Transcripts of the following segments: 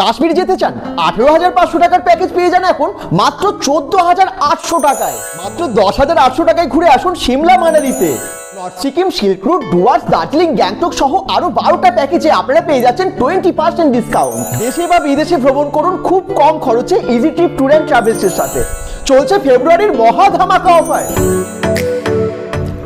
কাশ্মীর যেতে চান, আঠেরো হাজার পাঁচশো টাকার প্যাকেজ পেয়ে যান এখন মাত্র চোদ্দ হাজার আটশো টাকায়। মাত্র দশ হাজার আটশো টাকায় ঘুরে আসুন সিমলা মানালিতে। North Sikkim, silk route, Dooars, Darjeeling, Gangtok সহ আরও বারোটা প্যাকেজে আপনারা পেয়ে যাচ্ছেন টোয়েন্টি পার্সেন্ট ডিসকাউন্ট দেশে বা বিদেশে ভ্রমণ করুন খুব কম খরচে ইজি ট্রিপ ট্যুর অ্যান্ড ট্রাভেলসের সাথে। চলছে ফেব্রুয়ারির মহা ধামাকা অফার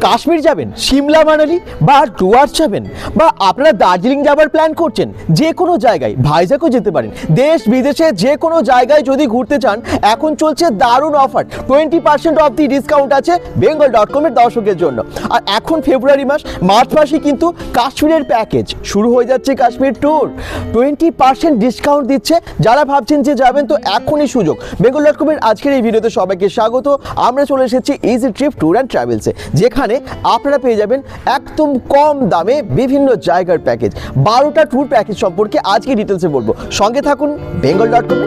কাশ্মীর যাবেন, সিমলা মানালি বা ডুয়ার্স যাবেন, বা আপনারা দার্জিলিং যাবার প্ল্যান করছেন, যে কোনো জায়গায় ভাইজাকও যেতে পারেন। দেশ বিদেশে যে কোনো জায়গায় যদি ঘুরতে চান, এখন চলছে দারুণ offer twenty percent off the discount আছে বেঙ্গল ডট কমের দর্শকের জন্য। আর এখন ফেব্রুয়ারি মাস, মার্চ মাসে কিন্তু কাশ্মীরের প্যাকেজ শুরু হয়ে যাচ্ছে Kashmir tour twenty percent discount দিচ্ছে যারা ভাবছেন যে যাবেন, তো এখনই সুযোগ। বেঙ্গল ডট কমের আজকের এই ভিডিওতে সবাইকে স্বাগত। আমরা চলে এসেছি ইজি ট্রিপ ট্যুর অ্যান্ড ট্রাভেলসে যেখানে আপনারা পেয়ে যাবেন একদম কম দামে বিভিন্ন জায়গার প্যাকেজ। বারোটা ট্যুর প্যাকেজ সম্পর্কে আজকে ডিটেলসে বলব। সঙ্গে থাকুন বেঙ্গল ডট কমে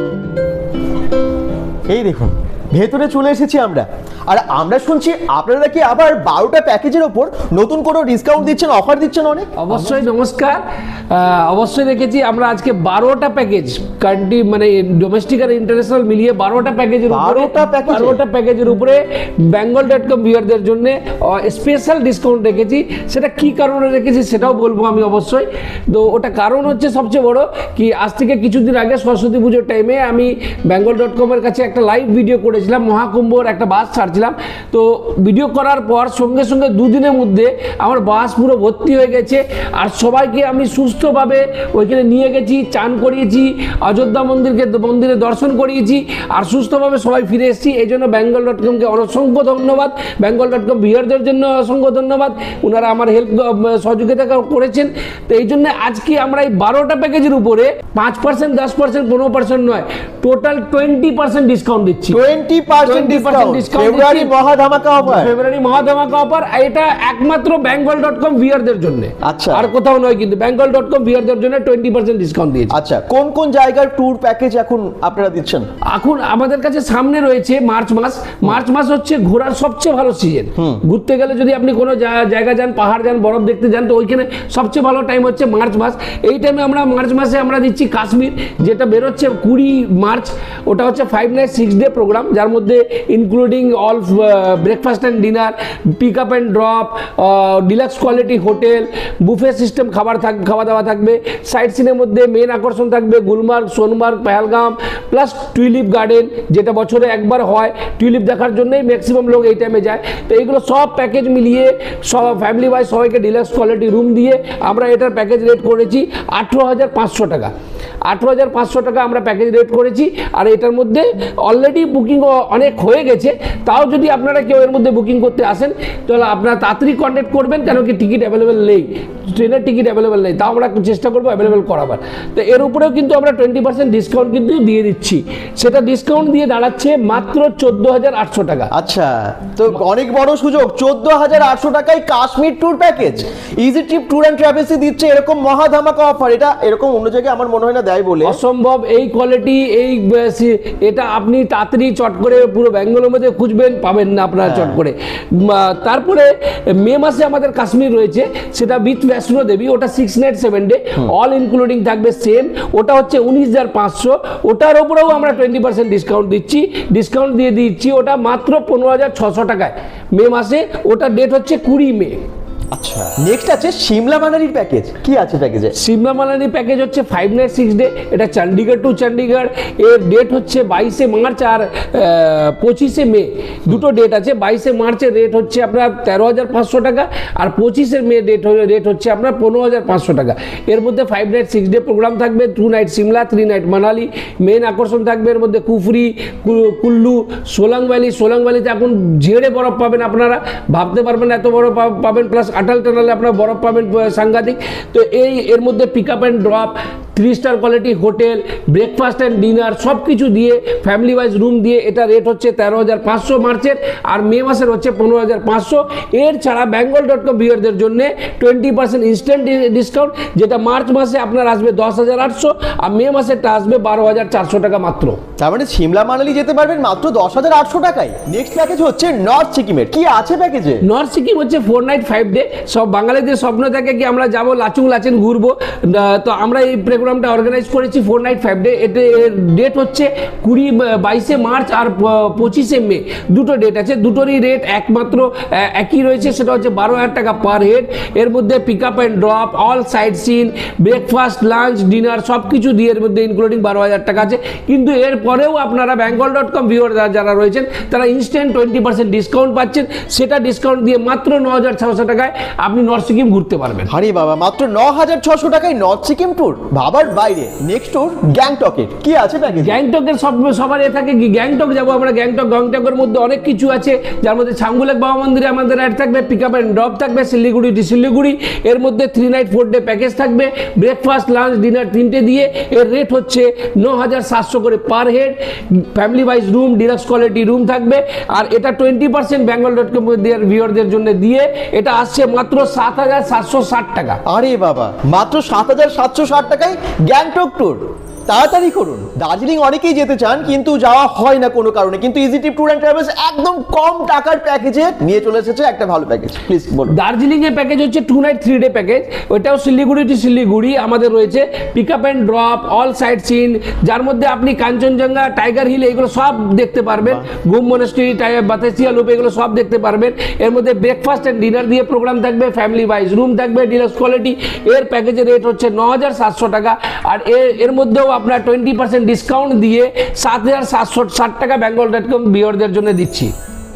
এই দেখুন, ভেতরে চলে এসেছি আমরা। আর আমরা শুনছি আপনারা কি আবার বারোটা প্যাকেজের ওপর নতুন কোনো ডিসকাউন্ট দিচ্ছেন অফার দিচ্ছেন অনেক? অবশ্যই নমস্কার। অবশ্যই দেখেছি আমরা আজকে বারোটা প্যাকেজ কান্ট্রি মানে ডোমেস্টিক আর ইন্টারন্যাশনাল মিলিয়ে বারোটা প্যাকেজের বারোটা 12টা package এ? বারোটা প্যাকেজের উপরে বেঙ্গল ডট কম ভিউয়ারদের জন্য স্পেশাল ডিসকাউন্ট রেখেছি। সেটা কি কারণে রেখেছি সেটাও বলব আমি অবশ্যই। তো ওটা কারণ হচ্ছে সবচেয়ে বড় কি আজ থেকে কিছুদিন আগে সরস্বতী পুজোর টাইমে আমি বেঙ্গল ডট কমের কাছে একটা লাইভ ভিডিও করেছিলাম মহাকুম্ভর একটা বাস ছাড়ছিলাম তো ভিডিও করার পর সঙ্গে সঙ্গে দুদিনের মধ্যে আমার বাস পুরো ভর্তি হয়ে গেছে। আর সবাইকে আমি সুস্থভাবে ওইখানে নিয়ে গেছি চান করিয়েছি অযোধ্যা মন্দিরকে মন্দিরে দর্শন করিয়েছি আর সুস্থভাবে সবাই ফিরে এসেছি। এই জন্য বেঙ্গল ডট কমকে অসংখ্য ধন্যবাদ। বেঙ্গল ডট কম ভিউয়ারদের জন্য অসংখ্য ধন্যবাদ। ওনারা আমার হেল্প সহযোগিতা করেছেন। তো এই জন্য আজকে আমরা এই বারোটা প্যাকেজের উপরে পাঁচ পার্সেন্ট দশ পার্সেন্ট পনেরো পার্সেন্ট নয় টোটাল টোয়েন্টি পার্সেন্ট ডিসকাউন্ট দিচ্ছি। Twenty percent discount February. মহা ধামাকা অফার ফেব্রুয়ারি মহাধামাকা অফার এটা একমাত্র বেঙ্গল ডট কম ভিউয়ারদের জন্য। আচ্ছা। আর কোথাও নয় কিন্তু বেঙ্গল ডট কম ভিউয়ারদের জন্য টোয়েন্টি পার্সেন্ট ডিসকাউন্ট দিয়েছে। আচ্ছা কোন কোন জায়গার ট্যুর প্যাকেজ এখন আপনারা দিচ্ছেন? এখন আমাদের কাছে সামনে রয়েছে মার্চ মাস। মার্চ মাস হচ্ছে ঘোরার সবচেয়ে ভালো সিজন ঘুরতে গেলে যদি আপনি কোনো জায়গা যান পাহাড় যান বরফ দেখতে যান তো ওইখানে সবচেয়ে ভালো টাইম হচ্ছে মার্চ মাস। এই টাইমে আমরা মার্চ মাসে আমরা দিচ্ছি কাশ্মীর যেটা বেরোচ্ছে কুড়ি মার্চ। ওটা হচ্ছে five night six day program যার মধ্যে including all breakfast and dinner pick up and drop deluxe quality hotel buffet system খাবার থাক, খাওয়া দাওয়া থাকবে সাইট সিনের মধ্যে মেন আকর্ষণ থাকবে Gulmarg, Sonmarg, Pahalgam plus tulip garden যেটা বছরে একবার হয় টুইলিপ দেখার জন্যই ম্যাক্সিমাম লোক এই টাইমে যায়। তো এইগুলো সব প্যাকেজ মিলিয়ে, সব ফ্যামিলি ওয়াইজ সবাইকে ডিলাক্স কোয়ালিটি রুম দিয়ে আমরা এটার প্যাকেজ রেট করেছি আঠেরো হাজার পাঁচশো টাকা। আঠেরো হাজার পাঁচশো টাকা আমরা প্যাকেজ রেট করেছি, আর এটার মধ্যে অলরেডি বুকিং অনেক হয়ে গেছে, তাও যদি আপনারা কেউ এর মধ্যে বুকিং করতে আসেন তাহলে আপনারা তাড়াতাড়ি কন্ট্যাক্ট করবেন কেন কি টিকিট অ্যাভেলেবেল নেই। ট্রেনের টিকিট অ্যাভেলেবেল নেই। তাও আমরা চেষ্টা করব অ্যাভেলেবেল করাবার। তো এর উপরেও কিন্তু আমরা টোয়েন্টি পার্সেন্ট ডিসকাউন্ট কিন্তু দিয়ে দিচ্ছি। সেটা ডিসকাউন্ট দিয়ে দাঁড়াচ্ছে মাত্র চোদ্দ হাজার আটশো টাকা। আচ্ছা তো অনেক বড় সুযোগ। চোদ্দ হাজার আটশো টাকায় Kashmir tour package easy trip tour and ট্রাভেলসে দিচ্ছে এরকম মহা ধামাকা অফার এটা এরকম অন্য জায়গায় আমার মনে হয় না দেয় বলে। অসম্ভব এই কোয়ালিটি এই এটা আপনি তাড়াতাড়ি চট করে পুরো ব্যাঙ্গালোর মধ্যে খুঁজবেন পাবেন না আপনারা চট করে। তারপরে মে মাসে আমাদের কাশ্মীর রয়েছে সেটা উইথ বৈষ্ণো দেবী ওটা six night seven day all including থাকবে সেম ওটা হচ্ছে উনিশ হাজার পাঁচশো ওটার ওপরেও আমরা টোয়েন্টি পার্সেন্ট ডিসকাউন্ট দিচ্ছি ডিসকাউন্ট দিয়ে দিচ্ছি ওটা মাত্র পনেরো হাজার ছশো টাকায় মে মাসে ওটা ডেট হচ্ছে কুড়ি মে। আচ্ছা। নেক্সট আছে সিমলা মানালির প্যাকেজ কি আছে প্যাকেজে সিমলা মালানি প্যাকেজ হচ্ছে ফাইভ নাইট সিক্স ডে এটা চণ্ডীগড় টু চণ্ডীগড় এর ডেট হচ্ছে বাইশে মার্চ আর পঁচিশে মে। দুটো ডেট আছে বাইশে মার্চের রেট হচ্ছে আপনার তেরো হাজার পাঁচশো টাকা আর পঁচিশে মে ডেট রেট হচ্ছে আপনার পনেরো হাজার পাঁচশো টাকা। এর মধ্যে five night six day programme থাকবে two night Shimla three night Manali main আকর্ষণ থাকবে এর মধ্যে কুফরি কু- কুল্লু সোলাং ভ্যালি সোলাং ভ্যালিতে এখন ঝেড়ে বরফ পাবেন আপনারা। ভাবতে পারবেন এত বড় পাবেন প্লাস আটাল টানালে আপনার বরফ পাবেন সাংঘাতিক। তো এই এর মধ্যে pick up and drop three star quality hotel breakfast and dinner সব কিছু দিয়ে ফ্যামিলি ওয়াইজ রুম দিয়ে এটা রেট হচ্ছে তেরো হাজার পাঁচশো মার্চের আর মে মাসের হচ্ছে পনেরো হাজার পাঁচশো। এর ছাড়া বেঙ্গল ডট কম ভিউয়ারদের জন্য টোয়েন্টি পার্সেন্ট ইনস্ট্যান্ট ডিসকাউন্ট যেটা মার্চ মাসে আপনার আসবে দশ হাজার আটশো আর মে মাসেরটা আসবে বারো হাজার চারশো টাকা মাত্র। তার মানে সিমলা মানালি যেতে পারবেন মাত্র দশ হাজার আটশো টাকায়। নেক্সট প্যাকেজ হচ্ছে নর্থ সিকিমের কি আছে প্যাকেজে নর্থ সিকিম হচ্ছে ফোর নাইট ফাইভ ডে সব বাঙালিদের স্বপ্ন থাকে কি আমরা যাব লাচুং লাচেন ঘুরবো তো আমরা এই প্রোগ্রামটা অর্গানাইজ করেছি ফোর নাইট ফাইভ ডে এতে ডেট হচ্ছে কুড়ি বাইশে মার্চ আর পঁচিশে মে। দুটো ডেট আছে, দুটোরই রেট একমাত্র একই রয়েছে, সেটা হচ্ছে বারো হাজার টাকা পার হেড এর মধ্যে pick up and drop all side scene breakfast lunch dinner সব কিছু দিয়ে এর মধ্যে ইনক্লুডিং বারো হাজার টাকা আছে। কিন্তু এর পরেও আপনারা বেঙ্গল ডট কম ভিওর যারা রয়েছেন, তারা ইনস্ট্যান্ট টোয়েন্টি পার্সেন্ট ডিসকাউন্ট পাচ্ছেন। সেটা ডিসকাউন্ট দিয়ে মাত্র ন হাজার ছশো টাকায় আপনি নর্থ সিকিম ঘুরতে পারবেন। আরে বাবা, মাত্র ন হাজার ছশো টাকায় নর্থ সিকিম ট্যুর ভাবার বাইরে। নেক্সট ট্যুর গ্যাংটকের কি আছে প্যাকেজ গ্যাংটকের সব সবার এ থাকে কি? গ্যাংটক যাব আমরা। গ্যাংটক গ্যাংটকের মধ্যে অনেক কিছু আছে। যার মধ্যে ছাঙ্গুলেক বাবা মন্দিরে আমাদের অ্যাড থাকবে পিক আপ অ্যান্ড ড্রপ থাকবে শিলিগুড়ি টু শিলিগুড়ি। এর মধ্যে three night four day package থাকবে। ব্রেকফাস্ট লাঞ্চ ডিনার তিনটে দিয়ে। এর রেট হচ্ছে ন হাজার সাতশো করে per head family wise room deluxe quality room থাকবে। আর এটা twenty percent Bengal dot com ভিওরদের জন্য দিয়ে এটা আসছে মাত্র সাত হাজার সাতশো ষাট টাকা। আরে বাবা মাত্র সাত হাজার সাতশো ষাট টাকায় গ্যাংটক ট্যুর তাড়াতাড়ি করুন। দার্জিলিং অনেকেই যেতে চান কিন্তু যাওয়া হয় না কোনো কারণে। কিন্তু easy trip tour and travels একদম কম টাকার প্যাকেজে নিয়ে চলে এসেছে একটা ভালো প্যাকেজ প্লিজ বলুন। দার্জিলিং এর প্যাকেজ হচ্ছে two night three day package ওটাও শিলিগুড়ি টু শিলিগুড়ি আমাদের রয়েছে pick up and drop all side scene যার মধ্যে আপনি কাঞ্চনজঙ্ঘা টাইগার হিল এগুলো সব দেখতে পারবেন। গুম মনেস্ট্রি বাতেসিয়া লুপ এগুলো সব দেখতে পারবেন। এর মধ্যে ব্রেকফাস্ট অ্যান্ড ডিনার দিয়ে প্রোগ্রাম থাকবে ফ্যামিলি ওয়াইজ রুম থাকবে ডিলাক্স কোয়ালিটি এর প্যাকেজের রেট হচ্ছে ন হাজার সাতশো টাকা। আর এর এর মধ্যেও আপনার টোয়েন্টি পার্সেন্ট ডিসকাউন্ট দিয়ে সাত হাজার সাতশো ষাট টাকা বেঙ্গল ডট কম বিয়রদের জন্য দিচ্ছি।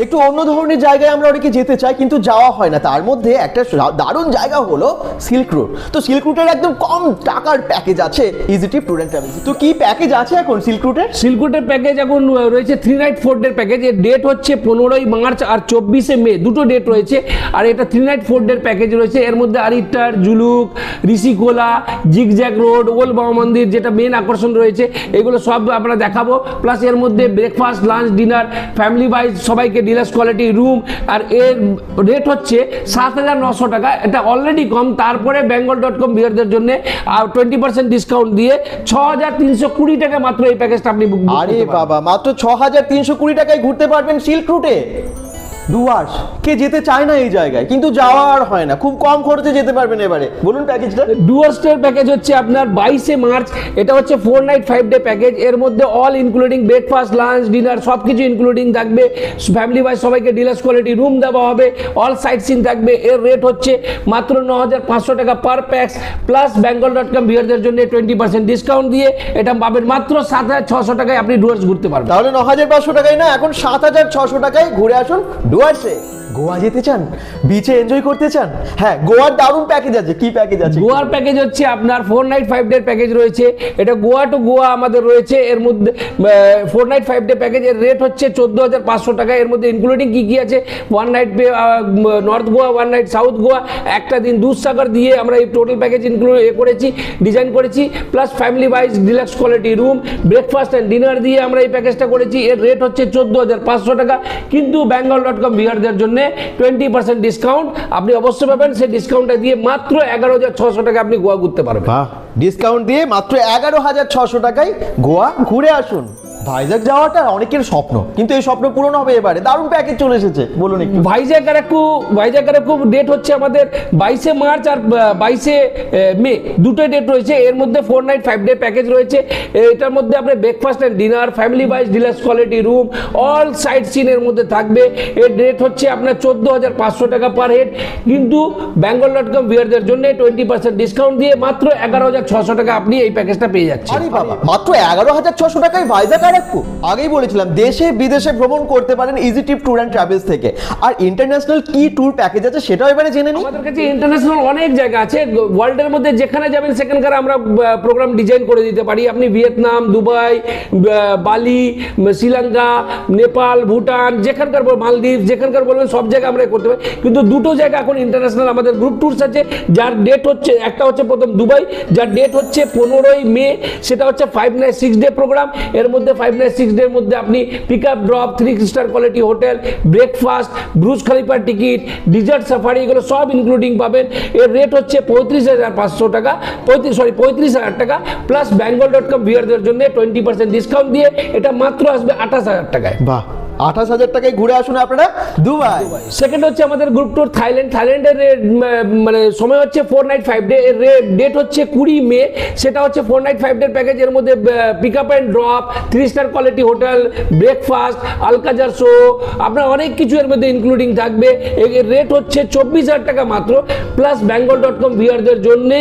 একটু অন্য ধরনের জায়গায় আমরা অনেকে যেতে চাই, কিন্তু যাওয়া হয় না। তার মধ্যে একটা দারুণ জায়গা হলো সিল্ক রুট তো সিল্ক রুটের একদম কম টাকার প্যাকেজ আছে ইজি ট্রিপ ট্যুর অ্যান্ড তো কি প্যাকেজ আছে এখন সিল্ক রুটের সিলকুটের প্যাকেজ এখন রয়েছে থ্রি নাইট ফোর ডের প্যাকেজ এর ডেট হচ্ছে পনেরোই মার্চ আর চব্বিশে মে দুটো ডেট রয়েছে। আর এটা থ্রি নাইট ফোর ডের প্যাকেজ রয়েছে। এর মধ্যে আরিটার জুলুক ঋষিকোলা জিগজ্যাগ রোড ওল বাবা মন্দির যেটা মেন আকর্ষণ রয়েছে, এগুলো সব আমরা দেখাবো। প্লাস এর মধ্যে breakfast lunch dinner family wise সবাইকে ডিলাক্স কোয়ালিটি রুম আর এর রেট হচ্ছে সাত হাজার নশো টাকা। এটা অলরেডি কম তারপরে বেঙ্গল ডট কম বিয়ারদের জন্য টোয়েন্টি পার্সেন্ট ডিসকাউন্ট দিয়ে ছ হাজার তিনশো কুড়ি টাকা মাত্র এই প্যাকেজটা আপনি বুক আরে বাবা মাত্র ছ হাজার তিনশো কুড়ি টাকায় ঘুরতে পারবেন সিল্ক রুটে ডুয়ার্স কে যেতে চায় না এই জায়গায় কিন্তু যাওয়া আর হয় না। খুব কম খরচে যেতে পারবেন এবারে। বলুন প্যাকেজটা। ডুয়ার্সটের প্যাকেজ হচ্ছে আপনার বাইশে মার্চ। এটা হচ্ছে four night five day package এর মধ্যে all including breakfast lunch dinner সব কিছু ইনক্লুডিং থাকবে। ফ্যামিলি ওয়াইজ সবাইকে ডিলাক্স কোয়ালিটি রুম দেওয়া হবে। অল সাইট সিন থাকবে। এর রেট হচ্ছে মাত্র ন হাজার পাঁচশো টাকা per pax plus Bengal dot com বিয়ারদের জন্য টোয়েন্টি পার্সেন্ট ডিসকাউন্ট দিয়ে এটা পাবেন মাত্র সাত হাজার ছশো টাকায় আপনি ডুয়ার্স ঘুরতে পারবেন। তাহলে ন হাজার পাঁচশো টাকায় না এখন সাত হাজার ছশো টাকায় ঘুরে আসুন। ডুয়ার্সে গোয়া যেতে চান? বিচে এনজয় করতে চান? হ্যাঁ গোয়ার দারুণ প্যাকেজ আছে। কি প্যাকেজ আছে? গোয়ার প্যাকেজ হচ্ছে আপনার four night five day package রয়েছে। এটা গোয়া টু গোয়া আমাদের রয়েছে। এর মধ্যে ফোর নাইট ফাইভ ডে প্যাকেজের রেট হচ্ছে চোদ্দ হাজার পাঁচশো টাকা। এর মধ্যে ইনক্লুডিং কি কি আছে? One night north Goa one night south Goa. একটা দিন দুধসাগর দিয়ে আমরা এই টোটাল প্যাকেজ ইনক্লুড করেছি ডিজাইন করেছি। Plus family wise deluxe quality room breakfast and dinner দিয়ে আমরা এই প্যাকেজটা করেছি। এর রেট হচ্ছে চোদ্দ হাজার পাঁচশো টাকা। কিন্তু বেঙ্গল ডট কম বিহারদের জন্য টোয়েন্টি পার্সেন্ট ডিসকাউন্ট আপনি অবশ্যই পাবেন, সেই ডিসকাউন্টটা দিয়ে মাত্র এগারো হাজার ছশো টাকা আপনি গোয়া ঘুরতে পারবেন। ডিসকাউন্ট দিয়ে মাত্র এগারো হাজার ছশো টাকায় গোয়া ঘুরে আসুন। ভাইজাগ যাওয়াটা অনেকের স্বপ্ন কিন্তু এই স্বপ্ন পূরণ হবে এবারে। দারুণ প্যাকেজ চলে এসেছে বলুন একটু। ভাইজ্যাগ আরেকটু ভাইজ্যাগ আরেকটু ডেট হচ্ছে আমাদের বাইশে মার্চ আর বাইশে মে দুটো ডেট রয়েছে। এর মধ্যে four night five day package রয়েছে। এটার মধ্যে আপনার breakfast and dinner family wise deluxe quality room all side সিনের মধ্যে থাকবে। এর ডেট হচ্ছে আপনার চোদ্দ হাজার পাঁচশো টাকা পার হেড কিন্তু বেঙ্গল ডট কম বিয়ারদের জন্য টোয়েন্টি পার্সেন্ট ডিসকাউন্ট দিয়ে মাত্র এগারো হাজার ছশো টাকা আপনি এই প্যাকেজটা পেয়ে যাচ্ছেন। আরে মাত্র এগারো হাজার ছশো টাকায় ভাইজাগ আর একটু আগেই বলেছিলাম, দেশে বিদেশে ভ্রমণ করতে পারেন easy trip tour and travels থেকে। আর ইন্টারন্যাশনাল কি ট্যুর প্যাকেজ আছে সেটাও এবারে জেনে নিই। আমাদের কাছে ইন্টারন্যাশনাল অনেক জায়গা আছে। ওয়ার্ল্ডের মধ্যে যেখানে যাবেন, সেখানকার আমরা প্রোগ্রাম ডিজাইন করে দিতে পারি। আপনি ভিয়েতনাম, দুবাই বালি শ্রীলঙ্কা, নেপাল, ভুটান, যেখানকার মালদ্বীপ, যেখানকার বলবেন, সব জায়গা আমরা করতে পারি। কিন্তু দুটো জায়গা এখন ইন্টারন্যাশনাল আমাদের গ্রুপ ট্যুরস আছে। যার ডেট হচ্ছে, একটা হচ্ছে প্রথম দুবাই, যার ডেট হচ্ছে পনেরোই মে, সেটা হচ্ছে five night six day program এর মধ্যে ফাইভ নাইট সিক্স ডের মধ্যে আপনি pick up drop three star quality hotel breakfast Burj খালিফার ticket desert safari এগুলো সব ইনক্লুডিং পাবেন। এর রেট হচ্ছে পঁয়ত্রিশ হাজার পাঁচশো টাকা, পঁয়ত্রিশ সরি পঁয়ত্রিশ হাজার টাকা প্লাস বেঙ্গল ডট কম বিয়ারদের জন্য টোয়েন্টি পার্সেন্ট ডিসকাউন্ট দিয়ে এটা মাত্র আসবে আঠাশ হাজার টাকায়। বাহ। আঠাশ হাজার টাকায় ঘুরে আসুন আপনারা। দুবাই। সেকেন্ড হচ্ছে আমাদের গ্রুপ টুর থাইল্যান্ড থাইল্যান্ডের মানে সময় হচ্ছে four night five day date হচ্ছে কুড়ি মে। সেটা হচ্ছে four night five day package এর মধ্যে pick up and drop three star quality hotel breakfast Alcazar show আপনার অনেক কিছু এর মধ্যে ইনক্লুডিং থাকবে। এর রেট হচ্ছে চব্বিশ হাজার টাকা মাত্র। প্লাস বেঙ্গল ডট কম ভিআরদের জন্য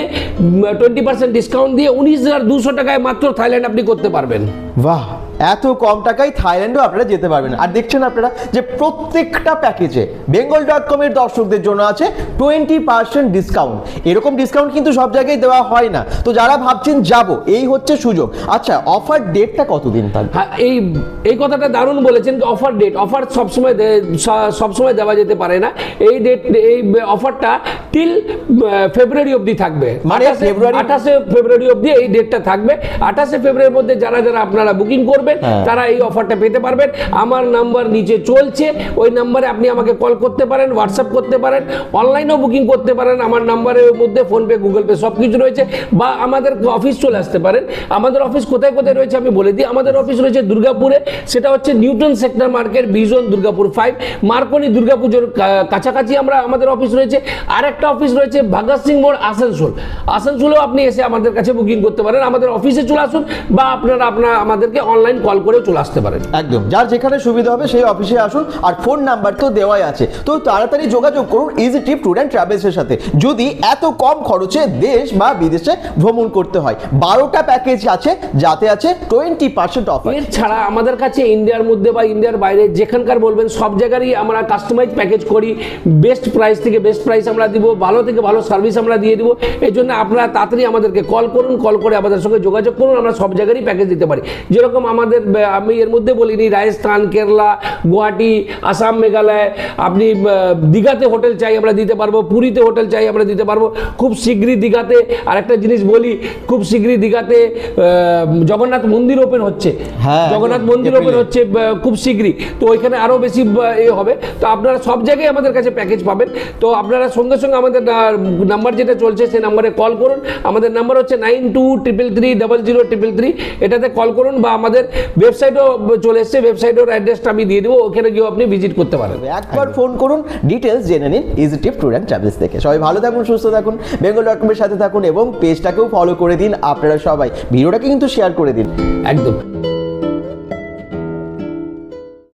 টোয়েন্টি পার্সেন্ট ডিসকাউন্ট দিয়ে উনিশ হাজার দুশো টাকায় মাত্র থাইল্যান্ড আপনি করতে পারবেন। বাহ। এত কম টাকায় থাইল্যান্ডও আপনারা যেতে পারবেন আর দেখছেন আপনারা যে প্রত্যেকটা প্যাকেজে বেঙ্গল ডট কমের দর্শকদের জন্য আছে টোয়েন্টি পার্সেন্ট ডিসকাউন্ট। এরকম ডিসকাউন্ট কিন্তু সব জায়গায় দেওয়া হয় না। তো যারা ভাবছেন যাব, এই হচ্ছে সুযোগ। আচ্ছা অফার ডেটটা কতদিন থাকবে? হ্যাঁ এই এই কথাটা দারুণ বলেছেন যে অফার ডেট, অফার সবসময় সবসময় দেওয়া যেতে পারে না। এই ডেট, এই অফারটা টিল ফেব্রুয়ারি অবধি থাকবে। মানে আঠাশে ফেব্রুয়ারি অবধি এই ডেটটা থাকবে। আঠাশে ফেব্রুয়ারির মধ্যে যারা যারা আপনারা বুকিং করবেন হ্যাঁ। তারা এই অফারটা পেতে পারবেন। আমার নাম্বার নিচে চলছে। ওই নাম্বারে আপনি আমাকে কল করতে পারেন হোয়াটসঅ্যাপ করতে পারেন অনলাইনেও বুকিং করতে পারেন। আমার নাম্বারের মধ্যে ফোনপে গুগল পে সব কিছু রয়েছে। বা আমাদের অফিস চলে আসতে পারেন। আমাদের অফিস কোথায় কোথায় রয়েছে আমি বলে দিই। আমাদের অফিস রয়েছে দুর্গাপুরে। সেটা হচ্ছে নিউটন সেক্টর মার্কেট বিজন দুর্গাপুর ফাইভ মার্কনি দুর্গাপুজোর কাছাকাছি আমরা আমাদের অফিস রয়েছে। আর একটা অফিস রয়েছে ভাগত সিং মোড় আসানসোল। আসানসোলেও আপনি এসে আমাদের কাছে বুকিং করতে পারেন। আমাদের অফিসে চলে আসুন বা আপনারা আপনার আমাদেরকে অনলাইন কল করেও চলে আসতে পারেন। একদম। যার যেখানে সুবিধা হবে সেই অফিসে আসুন। আর ফোন নাম্বার তো দেওয়াই আছে। তো তাড়াতাড়ি যোগাযোগ করুন ইজি ট্রিপ ট্যুর অ্যান্ড ট্রাভেলসের সাথে। যদি এত কম খরচে দেশ বা বিদেশে ভ্রমণ করতে হয় বারোটা প্যাকেজ আছে যাতে আছে টোয়েন্টি পার্সেন্ট অফ এর ছাড়া আমাদের কাছে ইন্ডিয়ার মধ্যে বা ইন্ডিয়ার বাইরে যেখানকার বলবেন সব জায়গারই আমরা কাস্টমাইজ প্যাকেজ করি। বেস্ট প্রাইস থেকে বেস্ট প্রাইস আমরা দিব। ভালো থেকে ভালো সার্ভিস আমরা দিয়ে দেবো। এই জন্য আপনারা তাড়াতাড়ি আমাদেরকে কল করুন কল করে আমাদের সঙ্গে যোগাযোগ করুন আমরা সব জায়গারই প্যাকেজ দিতে পারি। যেরকম আমাদের আমি এর মধ্যে বলিনি রাজস্থান কেরালা গুয়াহাটি আসাম মেঘালয় আপনি দীঘাতে হোটেল চাই আমরা দিতে পারব পুরীতে হোটেল চাই আমরা দিতে পারব। খুব শীঘ্রই দীঘাতে আরেকটা জিনিস বলি খুব শীঘ্রই দীঘাতে জগন্নাথ মন্দির ওপেন হচ্ছে। হ্যাঁ, জগন্নাথ মন্দির ওপেন হচ্ছে খুব শীঘ্রই। তো ওইখানে আরও বেশি এ হবে। তো আপনারা সব জায়গায় আমাদের কাছে প্যাকেজ পাবেন। তো আপনারা সঙ্গে সঙ্গে আমাদের নাম্বার যেটা চলছে সেই নাম্বারে কল করুন। আমাদের নাম্বার হচ্ছে nine two triple three double zero triple three এটাতে কল করুন বা আমাদের ওয়েবসাইটও চলে এসছে ওয়েবসাইটের অ্যাড্রেসটা আমি দিয়ে দেবো ওখানে গিয়েও আপনি ভিজিট করতে পারেন। একবার ফোন করুন ডিটেলস জেনে নিন easy trip tour and travels থেকে সবাই ভালো থাকুন সুস্থ থাকুন বেঙ্গল ডট কমের সাথে থাকুন এবং পেজটাকেও ফলো করে দিন আপনারা সবাই। ভিডিওটাকে কিন্তু শেয়ার করে দিন। একদম।